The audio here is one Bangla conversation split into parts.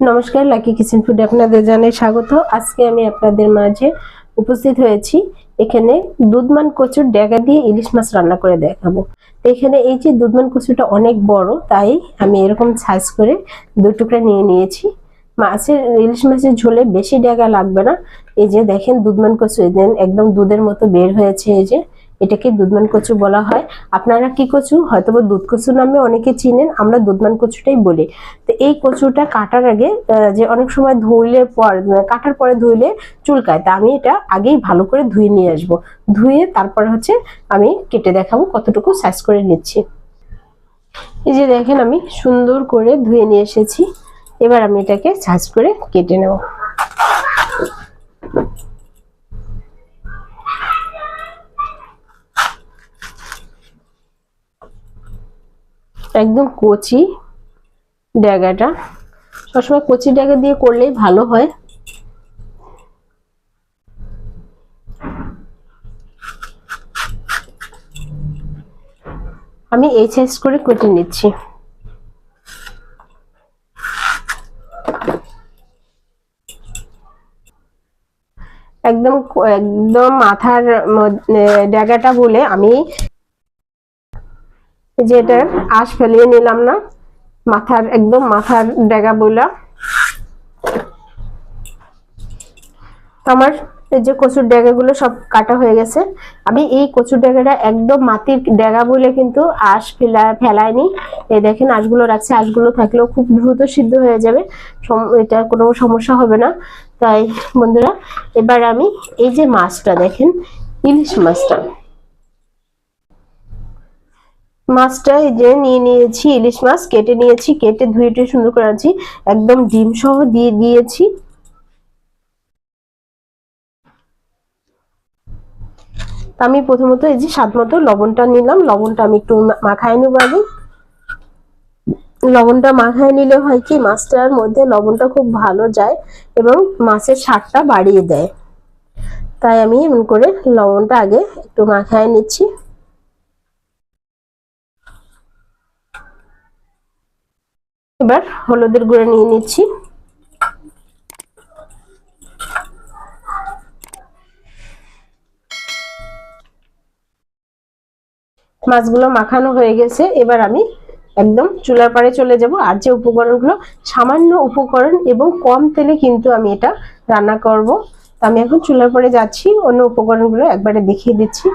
নমস্কার, লাকি কিচেন ফুডে আপনাদের জানাই স্বাগত। আজকে আমি আপনাদের মাঝে উপস্থিত হয়েছি এখানে দুধমান কচুর ডেগা দিয়ে ইলিশ মাছ রান্না করে দেখাবো। এখানে এই যে দুধমান কচুটা অনেক বড়, তাই আমি এরকম সাইজ করে দু টুকরা নিয়ে নিয়েছি। মাছের, ইলিশ মাছের ঝোলে বেশি ডেগা লাগবে না। এই যে দেখেন দুধমান কচু দেন একদম দুধের মতো বের হয়েছে, এই যে এটাকে দুধমান কচু বলা হয়। আপনারা কি কচু? হয়তো দুধ কচু নামে অনেকে চিনেন, আমরা দুধমান কচুটাই বলি। তো এই কচুটা কাটার আগে যে অনেক সময় ধুইলে পর, কাটার পরে ধুইলে চুলকায়। তা আমি এটা আগেই ভালো করে ধুয়ে নিয়ে আসব। ধুয়ে তারপর হচ্ছে আমি কেটে দেখাবো কতটুকু সাইজ করে নিচ্ছি। এই যে দেখেন আমি সুন্দর করে ধুয়ে নিয়ে এসেছি। এবার আমি এটাকে সাইজ করে কেটে নেব। একদম কচি ড্যাগাটা। সবসময় কচি ড্যাগা দিয়ে করলেই ভালো হয়। আমি এই সাইজ করে কেটে নিচ্ছি। একদম একদম মাথার ড্যাগাটা বলে আমি যে এটার আঁশ ফেলিয়ে নিলাম না, মাথার একদম মাথার ডেগা বইলা। আমার এই যে কচুর ডেগাগুলো সব কাটা হয়ে গেছে। আমি এই কচুর ডেগাটা একদম মাটির ডেগা বলে কিন্তু আঁশ ফেলা, ফেলায়নি। এই দেখেন আঁশগুলো রাখছে, আঁশগুলো থাকলেও খুব দ্রুত সিদ্ধ হয়ে যাবে। এটা কোনো সমস্যা হবে না। তাই বন্ধুরা, এবার আমি এই যে মাছটা দেখেন, ইলিশ মাছটা। মাছটা এই যে নিয়ে নিয়েছি, ইলিশ মাছ, কেটে নিয়েছি, কেটে ধুয়ে টুয়ে সুন্দর করে আছি একদম ডিম সহ দিয়ে দিয়েছি। আমি প্রথমত এই যে স্বাদ মতো লবণটা নিলাম, লবণটা আমি একটু মাখায় নেব আগে। লবণটা মাখায় নিলে হয় কি, মাছটার মধ্যে লবণটা খুব ভালো যায় এবং মাছের স্বাদটা বাড়িয়ে দেয়। তাই আমি এমন করে লবণটা আগে একটু মাখায় নিচ্ছি। এবার হলুদের গুঁড়ো নিয়ে নিচ্ছি। মাছগুলো মাখানো হয়ে গেছে, এবার আমি একদম চুলার পাড়ে চলে যাব। আর যে উপকরণগুলো সামান্য উপকরণ এবং কম তেলে কিন্তু আমি এটা রান্না করব। তো আমি এখন চুলার পরে যাচ্ছি, অন্য উপকরণগুলো একবারে দেখিয়ে দিচ্ছি।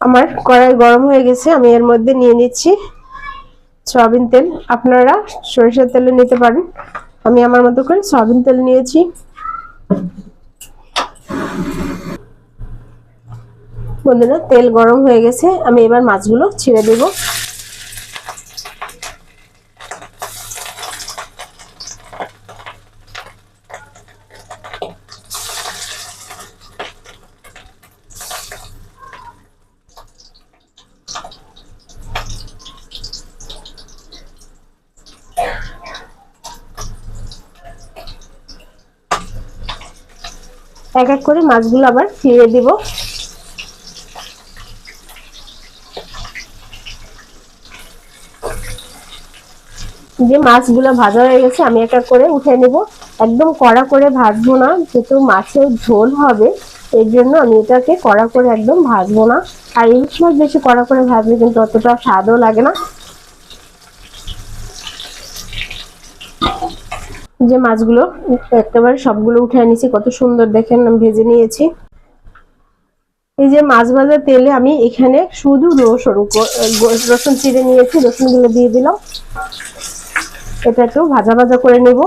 আমার কড়াই গরম হয়ে গেছে, আমি এর মধ্যে নিয়ে নিচ্ছি। সয়াবিন তেল আপনারা সরিষার তেলে নিতে পারেন। আমি আমার মতো করে সয়াবিন তেল নিয়েছি। বন্ধুরা, তেল গরম হয়ে গেছে। আমি এবার মাছগুলো ছেড়ে দেব। এক এক করে মাছগুলো আবার ফিরে দিব। যে মাছগুলো ভাজা হয়ে গেছে, আমি এক এক করে উঠে নেব। একদম কড়া করে ভাজবো না, যেহেতু মাছের ঝোল হবে এর জন্য আমি এটাকে কড়া করে একদম ভাজবো না। আর ইলিশ মাছ বেশি কড়া করে ভাজলে কিন্তু অতটা স্বাদও লাগে না। যে মাছগুলো, একেবারে সবগুলো উঠে নিয়েছি কত সুন্দর দেখেন, আমি ভেজে নিয়েছি। এই যে মাছ ভাজা তেলে আমি এখানে শুধু রসুন রসুন চিড়ে নিয়েছি রসুনগুলো দিয়ে দিলাম। এটা একটু ভাজা ভাজা করে নেব।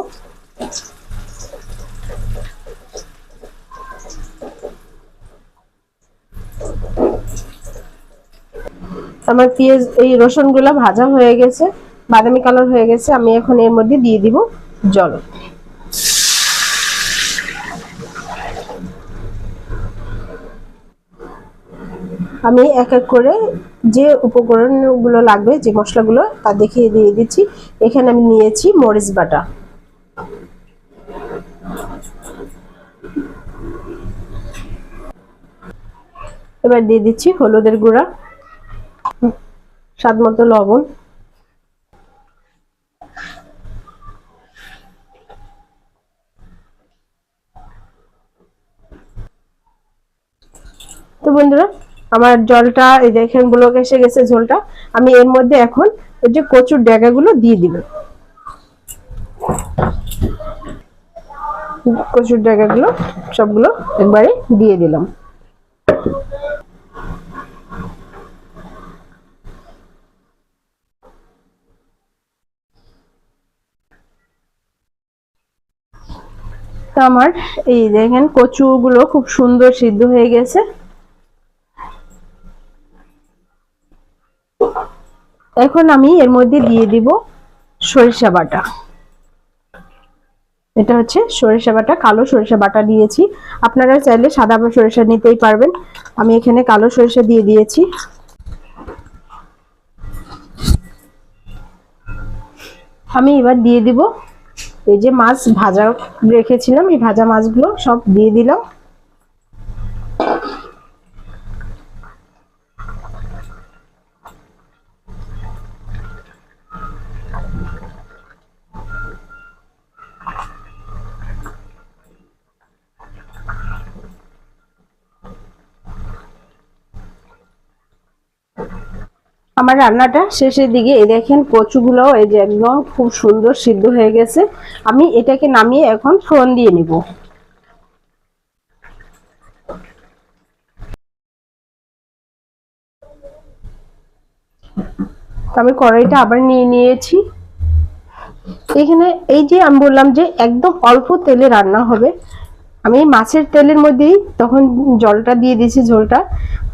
আমার পেঁয়াজ, এই রসুনগুলা ভাজা হয়ে গেছে, বাদামি কালার হয়ে গেছে, আমি এখন এর মধ্যে দিয়ে দিব। জল আমি এক এক করে যে উপকরণগুলো লাগবে, যে মশলাগুলো, তা দেখিয়ে দিয়ে দিচ্ছি। এখানে আমি নিয়েছি মরিচ বাটা। এবার দিয়ে দিচ্ছি হলুদের গুঁড়া স্বাদ মতো লবণ। বন্ধুরা, আমার জলটা, এই দেখেন ব্লক এসে গেছে ঝোলটা, আমি এর মধ্যে এখন ওই যে কচুর ডেগাগুলো দিয়ে দিব। কচুর ডেগাগুলো সবগুলো একবারে দিয়ে দিলাম। তো আমার এই দেখেন কচুগুলো খুব সুন্দর সিদ্ধ হয়ে গেছে। এখন আমি এর মধ্যে দিয়ে দিব সরিষা বাটা। এটা হচ্ছে সরিষা বাটা, কালো সরিষা বাটা দিয়েছি। আপনারা চাইলে সাদা সরিষা নিতেই পারবেন। আমি এখানে কালো সরিষা দিয়ে দিয়েছি। আমি এবার দিয়ে দিব। এই যে মাছ ভাজা রেখেছিলাম, এই ভাজা মাছগুলো সব দিয়ে দিলাম। আমার রান্নাটা শেষের দিকে, এই দেখেন কচুগুলো এই যে একদম খুব সুন্দর সিদ্ধ হয়ে গেছে। আমি এটাকে নামিয়ে এখন ফোড়ন দিয়ে নিব। আমি কড়াইটা আবার নিয়ে নিয়েছি। এখানে এই যে আমি বললাম যে একদম অল্প তেলে রান্না হবে। আমি মাছের তেলের মধ্যেই তখন জলটা দিয়ে দিয়েছি ঝোলটা।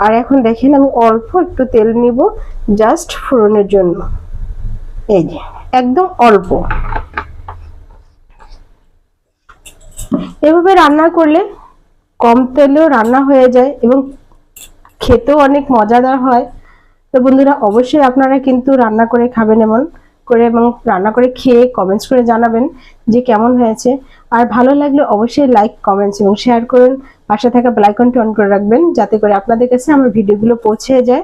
আর এখন দেখেন আমি অল্প একটু তেল নিব জাস্ট ফোড়নের জন্য। এই যে, একদম অল্প। এভাবে রান্না করলে কম তেলেও রান্না হয়ে যায় এবং খেতেও অনেক মজাদার হয়। তো বন্ধুরা, অবশ্যই আপনারা কিন্তু রান্না করে খাবেন এমন করে এবং রান্না করে খেয়ে কমেন্টস করে জানাবেন যে কেমন হয়েছে। আর ভালো লাগলে অবশ্যই লাইক কমেন্টস এবং শেয়ার করুন। পাশে থাকা বেলাইকনটি অন করে রাখবেন যাতে করে আপনাদের কাছে আমার ভিডিওগুলো পৌঁছে যায়।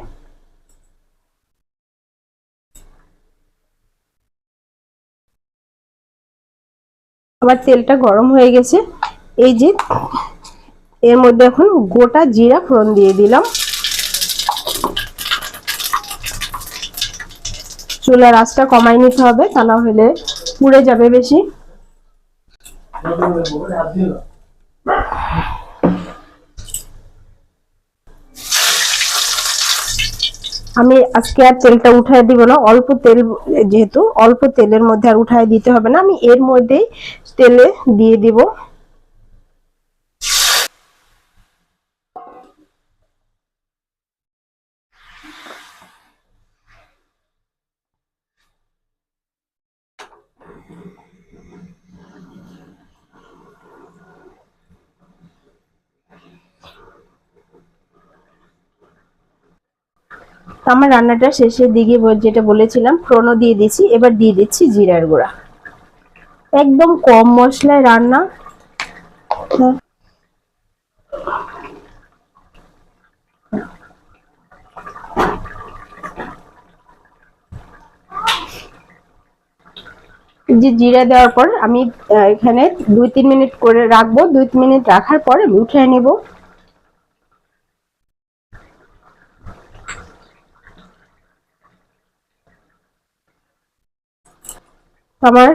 আমার তেলটা গরম হয়ে গেছে। এই যে, এর মধ্যে এখন গোটা জিরা ফোড়ন দিয়ে দিলাম। চুলার আঁচটা কমাই নিতে হবে, তা না হলে পুড়ে যাবে বেশি। আমি আজকে আর তেলটা উঠায় দিব না, অল্প তেল, যেহেতু অল্প তেলের মধ্যে আর উঠায় দিতে হবে না, আমি এর মধ্যেই তেলে দিয়ে দিব। আমার রান্নাটা শেষের দিকে যেটা বলেছিলাম ফ্রনো দিয়ে দিচ্ছি এবার দিয়ে দিচ্ছি জিরার গুঁড়া। একদম কম মশলায় রান্না। হ্যাঁ। যে জিরা দেওয়ার পর আমি এখানে দুই তিন মিনিট করে রাখব। দুই তিন মিনিট রাখার পর আমি উঠিয়ে নেব। আমার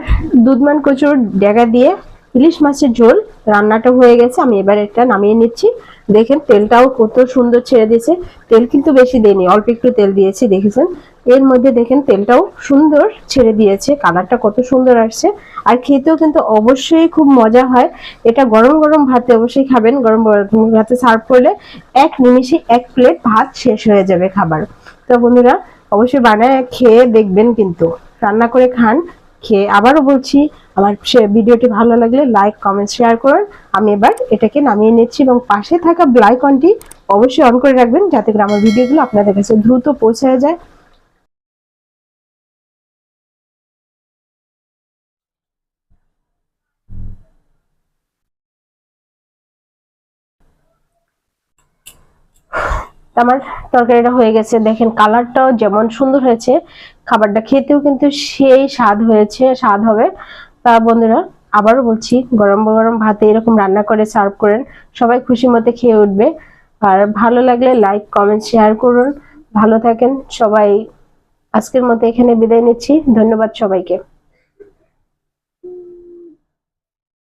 দুধমান কচুর ডেগা দিয়ে ইলিশ মাছের ঝোল রান্নাটা হয়ে গেছে। আমি এবার এটা নামিয়ে নিচ্ছি। দেখেন, তেলটাও কত সুন্দর ছেড়ে দিয়েছে। তেল কিন্তু বেশি দেয়নি অল্প একটু তেল দিয়েছি, দেখেছেন? এর মধ্যে দেখেন, তেলটাও সুন্দর ছেড়ে দিয়েছে। কালারটা কত সুন্দর আসছে। আর খেতেও কিন্তু অবশ্যই খুব মজা হয়। এটা গরম গরম ভাতে অবশ্যই খাবেন। গরম গরম ভাতে সার্ভ করলে এক নিমিষে এক প্লেট ভাত শেষ হয়ে যাবে খাবার। তো বন্ধুরা, অবশ্যই বানায় খেয়ে দেখবেন কিন্তু। রান্না করে খান। খেয়ে আবারও বলছি, আমার ভিডিওটি ভালো লাগলে লাইক কমেন্ট শেয়ার করুন। আমি এবার এটাকে নামিয়ে নিচ্ছি এবং পাশে থাকা ব্লাইকনটি অবশ্যই অন করে রাখবেন যাতে করে আমার ভিডিওগুলো আপনাদের কাছে দ্রুত পৌঁছে যায়। আমার তরকারিটা হয়ে গেছে। দেখেন কালারটাও যেমন সুন্দর হয়েছে, খাবারটা খেতেও কিন্তু সেই স্বাদ হয়েছে, স্বাদ হবে। তা বন্ধুরা, আবারও বলছি, গরম গরম ভাতে এরকম রান্না করে সার্ভ করেন, সবাই খুশি মতে খেয়ে উঠবে। আর ভালো লাগলে লাইক কমেন্ট শেয়ার করুন। ভালো থাকেন সবাই। আজকের মতো এখানে বিদায় নিচ্ছি। ধন্যবাদ সবাইকে।